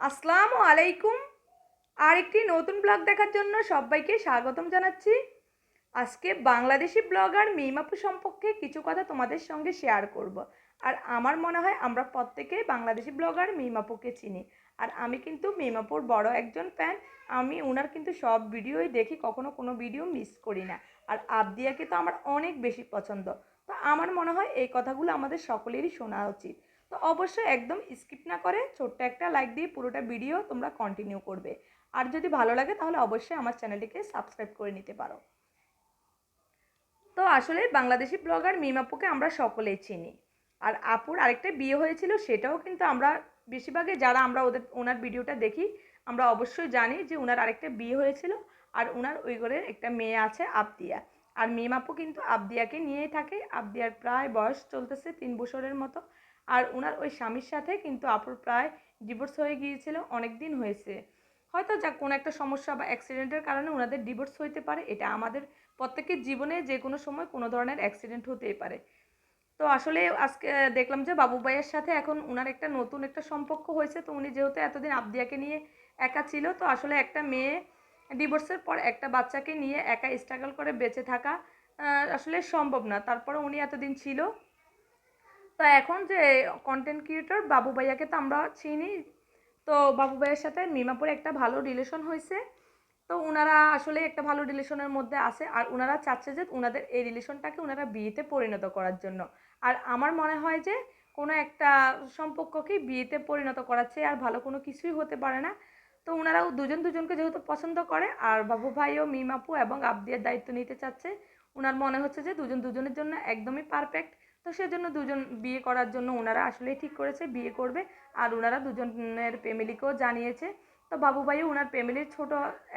আসসালামু আলাইকুম। আরেকটি নতুন ব্লগ দেখার জন্য সবাইকে স্বাগতম জানাচ্ছি। আজকে বাংলাদেশি ব্লগার মিমাপু সম্পর্কে কিছু কথা তোমাদের সঙ্গে শেয়ার করব। আর আমার মনে হয় আমরা প্রত্যেকেই বাংলাদেশি ব্লগার মিমাপুকে চিনি। আর আমি কিন্তু মিমাপুর বড় একজন ফ্যান আমি ওনার কিন্তু সব ভিডিওই দেখি, কখনো কোনো ভিডিও মিস করি না। আর আবদিয়াকে তো আমার অনেক বেশি পছন্দ। তো আমার মনে হয় এই কথাগুলো আমাদের সকলেরই শোনা উচিত। তো অবশ্যই একদম স্কিপ না করে ছোট্ট একটা লাইক দিয়ে পুরোটা ভিডিও তোমরা কন্টিনিউ করবে। আর যদি ভালো লাগে তাহলে অবশ্যই আমার চ্যানেলটিকে সাবস্ক্রাইব করে নিতে পারো। তো আসলে বাংলাদেশি ব্লগার মিমাপুকে আমরা সকলেই চিনি। আর আপুর আরেকটা বিয়ে হয়েছিল সেটাও কিন্তু আমরা বেশিরভাগে যারা আমরা ওদের, ওনার ভিডিওটা দেখি, আমরা অবশ্যই জানি যে ওনার আরেকটা বিয়ে হয়েছিল আর ওনার ওই ঘরের একটা মেয়ে আছে আবদিয়া। আর মিমাপু কিন্তু আবদিয়াকে নিয়েই থাকে। আবদিয়ার প্রায় বয়স চলতেছে তিন বছরের মতো। আর ওনার ওই স্বামীর সাথে কিন্তু আপুর প্রায় ডিভোর্স হয়ে গিয়েছিল অনেক দিন হয়েছে। হয়তো যা কোনো একটা সমস্যা বা অ্যাক্সিডেন্টের কারণে ওনাদের ডিভোর্স হইতে পারে, এটা আমাদের প্রত্যেকের জীবনে যে কোনো সময় কোনো ধরনের অ্যাক্সিডেন্ট হতেই পারে। তো আসলে আজকে দেখলাম যে বাবু ভাইয়ের সাথে এখন ওনার একটা নতুন একটা সম্পর্ক হয়েছে, তো উনি যেহেতু এতদিন আবদিয়াকে নিয়ে একা ছিল, তো আসলে একটা মেয়ে ডিভোর্সের পর একটা বাচ্চাকে নিয়ে একা স্ট্রাগল করে বেঁচে থাকা আসলে সম্ভব না। তারপরে উনি এতদিন ছিল তো এখন যে কন্টেন্ট ক্রিয়েটর বাবু ভাইয়াকে তো আমরা চিনি, তো বাবু ভাইয়ের সাথে মিমাপুরে একটা ভালো রিলেশন হয়েছে। তো ওনারা আসলে একটা ভালো রিলেশনের মধ্যে আছে আর ওনারা চাচ্ছে যে ওনাদের এই রিলেশনটাকে ওনারা বিয়েতে পরিণত করার জন্য। আর আমার মনে হয় যে কোনো একটা সম্পর্ককে বিয়েতে পরিণত করাচ্ছে আর ভালো কোনো কিছুই হতে পারে না। তো ওনারাও দুজন দুজনকে যেহেতু পছন্দ করে আর বাবু ভাইও, মিমাপু এবং আবদিয়ার দায়িত্ব নিতে চাচ্ছে ওনার মনে হচ্ছে যে দুজন দুজনের জন্য একদমই পারফেক্ট তো সেজন্য দুজন বিয়ে করার জন্য ওনারা আসলেই ঠিক করেছে, বিয়ে করবে। আর ওনারা দুজনের ফ্যামিলিকেও জানিয়েছে। তো বাবু ভাইও ওনার ফ্যামিলির ছোট,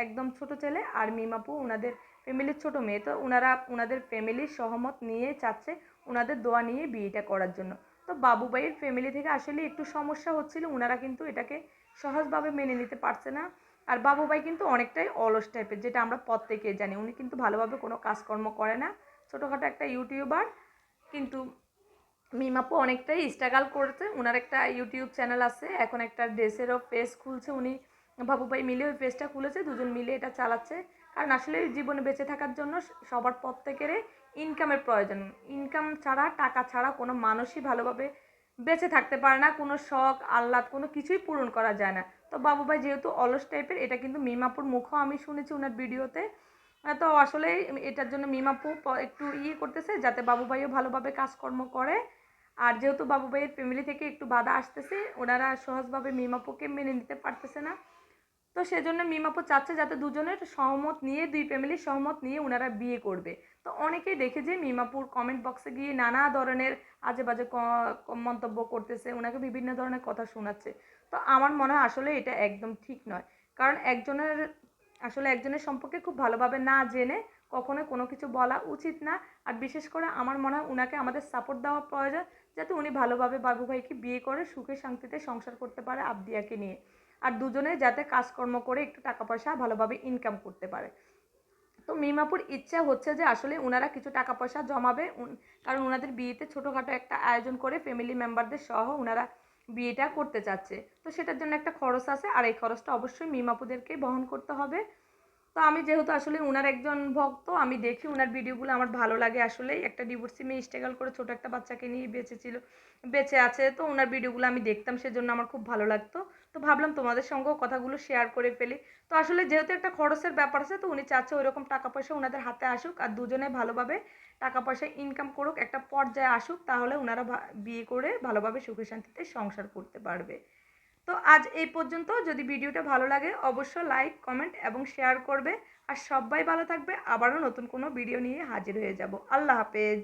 একদম ছোট ছেলে আর মিমাপু ওনাদের ফ্যামিলির ছোট মেয়ে। তো ওনারা ওনাদের ফ্যামিলির সহমত নিয়ে চাচ্ছে ওনাদের দোয়া নিয়ে বিয়েটা করার জন্য। তো বাবু ভাইয়ের ফ্যামিলি থেকে আসলে একটু সমস্যা হচ্ছিল। ওনারা কিন্তু এটাকে সহজভাবে মেনে নিতে পারছে না। আর বাবু ভাই কিন্তু অনেকটাই অলস টাইপের যেটা আমরা প্রত্যেকে জানি। উনি কিন্তু ভালোভাবে কোনো কাজকর্ম করে না। ছোটোখাটো একটা ইউটিউবার কিন্তু মিমাপু অনেকটাই স্ট্রাগল করেছে। ওনার একটা ইউটিউব চ্যানেল আছে, এখন একটা ড্রেসেরও পেজ খুলছে উনি। বাবু ভাই মিলে ওই পেজটা খুলেছে, দুজন মিলে এটা চালাচ্ছে। কারণ আসলে জীবনে বেঁচে থাকার জন্য সবার প্রত্যেকেরই ইনকামের প্রয়োজন। ইনকাম ছাড়া, টাকা ছাড়া কোনো মানুষই ভালোভাবে বেঁচে থাকতে পারে না। কোনো শখ, আহ্লাদ, কোনো কিছুই পূরণ করা যায় না। তো বাবু ভাই যেহেতু অলস টাইপের এটা কিন্তু মিমাপুর মুখও আমি শুনেছি ওনার ভিডিওতে তো আসলে এটার জন্য মিমাপু একটু ইয়ে করতেছে যাতে বাবু ভাইও ভালোভাবে কাজকর্ম করে। আর যেহেতু বাবু ভাইয়ের ফ্যামিলি থেকে একটু বাধা আসতেছে, ওনারা সহজভাবে মিমাপুকে মেনে নিতে পারতেছে না। তো সেজন্য মিমাপু চাচ্ছে যাতে দুজনের সহমত নিয়ে, দুই ফ্যামিলির সহমত নিয়ে ওনারা বিয়ে করবে। তো অনেকেই দেখে যে মিমাপুর কমেন্ট বক্সে গিয়ে নানা ধরনের আজে বাজে মন্তব্য করতেছে, ওনাকে বিভিন্ন ধরনের কথা শোনাচ্ছে। তো আমার মনে হয় আসলে এটা একদম ঠিক নয়। কারণ একজনের আসলে একজনের সম্পর্কে খুব ভালোভাবে না জেনে কখনো কোনো কিছু বলা উচিত না। আর বিশেষ করে আমার মনে হয় ওনাকে আমাদের সাপোর্ট দেওয়া প্রয়োজন, যাতে উনি ভালোভাবে বাবু ভাইকে বিয়ে করে সুখে শান্তিতে সংসার করতে পারে আবদিয়াকে নিয়ে। আর দুজনে যাতে কাজকর্ম করে একটু টাকা পয়সা ভালোভাবে ইনকাম করতে পারে। তো মিমাপুর ইচ্ছা হচ্ছে যে আসলে ওনারা কিছু টাকা পয়সা জমাবে। কারণ ওনাদের বিয়েতে ছোটোখাটো একটা আয়োজন করে ফ্যামিলি মেম্বারদের সহ ওনারা বিয়েটা করতে চাচ্ছে। তো সেটার জন্য একটা খরচ আছে। আর এই খরচটা অবশ্যই মিমাপুদেরকেই বহন করতে হবে। তো আমি যেহেতু আসলে ওনার একজন ভক্ত, আমি দেখি ওনার ভিডিওগুলো আমার ভালো লাগে আসলেই। একটা ডিভোর্সি মেয়ে স্ট্রাগল করে ছোটো একটা বাচ্চাকে নিয়ে বেঁচে ছিল, বেঁচে আছে। তো ওনার ভিডিওগুলো আমি দেখতাম, সেজন্য আমার খুব ভালো লাগতো। তো ভাবলাম তোমাদের সঙ্গেও কথাগুলো শেয়ার করে ফেলি। তো আসলে যেহেতু একটা খরচের ব্যাপার আছে, তো উনি চাচ্ছে ওই রকম টাকা পয়সা ওনাদের হাতে আসুক আর দুজনে ভালোভাবে টাকা পয়সা ইনকাম করুক, একটা পর্যায়ে আসুক, তাহলে ওনারা বিয়ে করে ভালোভাবে সুখে শান্তিতে সংসার করতে পারবে। তো আজ এই পর্যন্ত যদি ভিডিওটা ভালো লাগে, অবশ্যই লাইক কমেন্ট এবং শেয়ার করবে। আর সবাই ভালো থাকবে। আবারও নতুন কোনো ভিডিও নিয়ে হাজির হয়ে যাব। আল্লাহ হাফেজ।